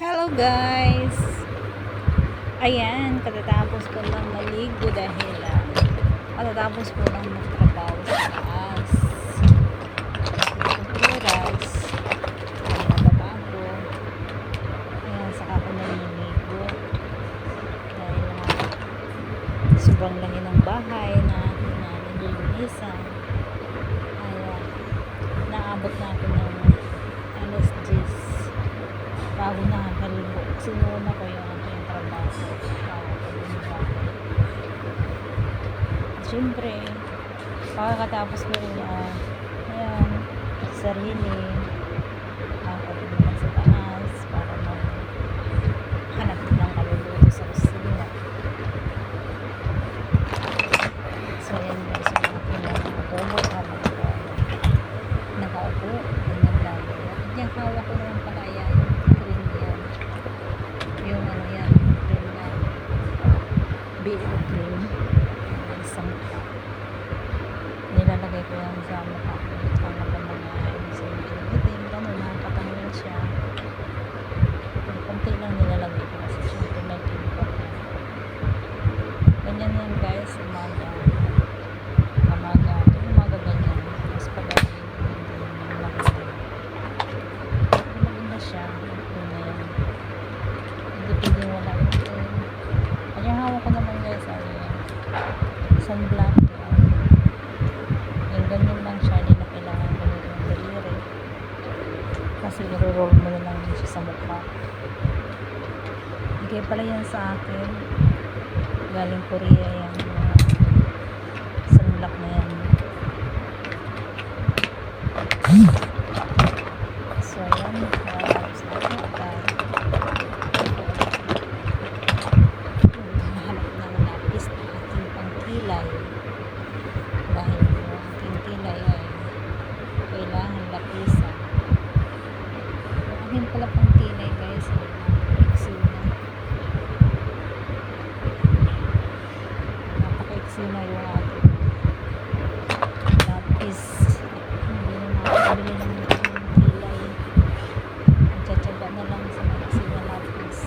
Hello guys! Ayan, katatapos ko lang maligo dahil ah, katatapos ko lang magtrabaho sa taas. Kulturas. Ang nababago. Ayan, saka ako naliligo. Dahil ah, sobrang laki ng bahay na, na nililinisan. Ayan, naabot na ako ng alas 10 bago na. Sinuna ko yung aking trabaho. Bago ko. Siyempre, pagkatapos ko rin, ah, ayan, sarili, ako naman sa taas, para mag hanap ng kaluluto sa kusina. So, ayan guys, yung aking mga robot habang ako nakaupo, ganyan lang. Diyan, hawak ko naman pala yan, yung green yan. Yung ano yan, green na, BO cream. Yung Isang. Nilalagay ko yan sa mukha. Para pa mga sa itim, gano'n, nakakatanggal siya. Yung konti lang nilalagay ko kasi syempre may chemical yan. Ganyan yan guys, umaga. Umaga, umaga ganyan. Mas pag hindi maganda. Maganda siya. Yun na yan. Hindi pwedeng wala ito. Kanya hawak ko naman guys, ano yan. Sunblock. yan. Yung ganyan lang siya, hindi na kailangan ganyan yung daliri. Kasi i-roll mo lang siya sa mukha. Bigay pala yan sa akin. Galing Korea yan. Mga sunblock na yan. So, ayan. Nakatapos na ako. At hanap ng lapis na aking pangkilay. Dahil yung aking kilay ay kailangan lapisan. Yung aking pala pangkilay guys ay napaka-iksi na. Na yung aking lapis. Hindi na nakakabili ng aking kilay. Nagtsatsaga na lang sa mga na lapis.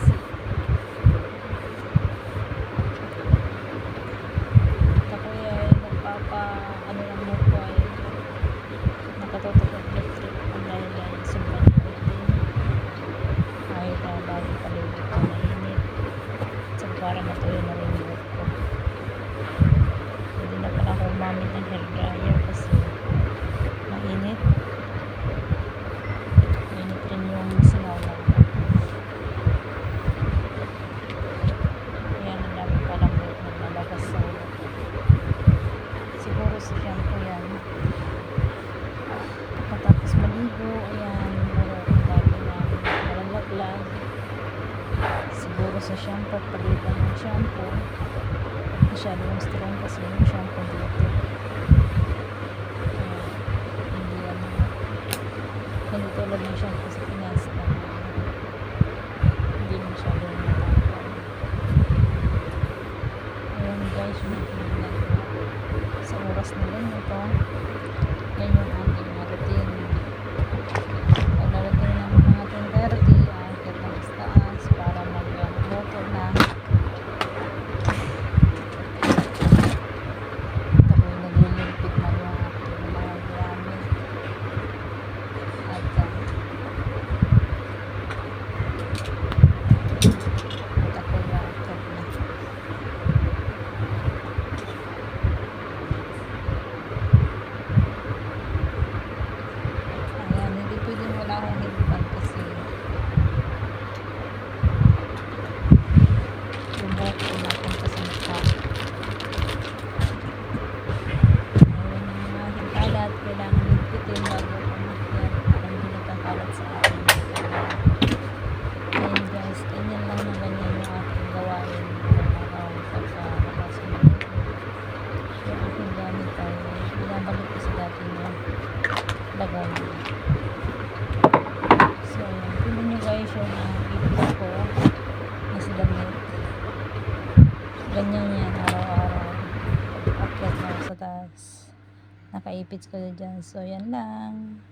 Ako ay nagpapa ano lang mo po ay nakatutok ng electric ang dahil ay sobrang din. Kahit na bagong paligid ko mainit. So para matuyo na rin yung work ko. Hindi na umamit ng hair dryer kasi mainit. Mainit rin yung singaw na. Kaya ang dami palang buhok na lalabas sa ulo. Siguro si shampoo yan. Pagkatapos maligo, ayan, ang dami na malalaglag. Siguro sa shampoo, palitan ng shampoo. Masyadong strong kasi yung shampoo dito. Kaya, hindi yan, tulad ng shampoo sa Pinas na hindi masyadong matapang. Ayan guys, yung. Sa oras na rin ito, yan yung aking mga routine. Pag narating ng mga 10.30, aakit ng taas para mag-luto na. Tapos naglilimpit na yung aking mga gamit. At uh, at ako yakap na. Ayan, hindi pwedeng wala akong headband kasi yung buhok ko napunta sa mukha. Ayan yung mga hikalat, kailangan ligpitin bago ako makyat para hindi nagkakalat sa akin. Ayan guys, ganyan lang na ganyan yung aking gawain ng araw pagkalabas ng ligo. Yung aking gamit ay sa niya lagay. So. Tingnan nyo guys yung ipis ko na si damit. Ganyan yan araw-araw. Pag-akyat na sa taas. Nakaipit ko na dyan. So, yan lang.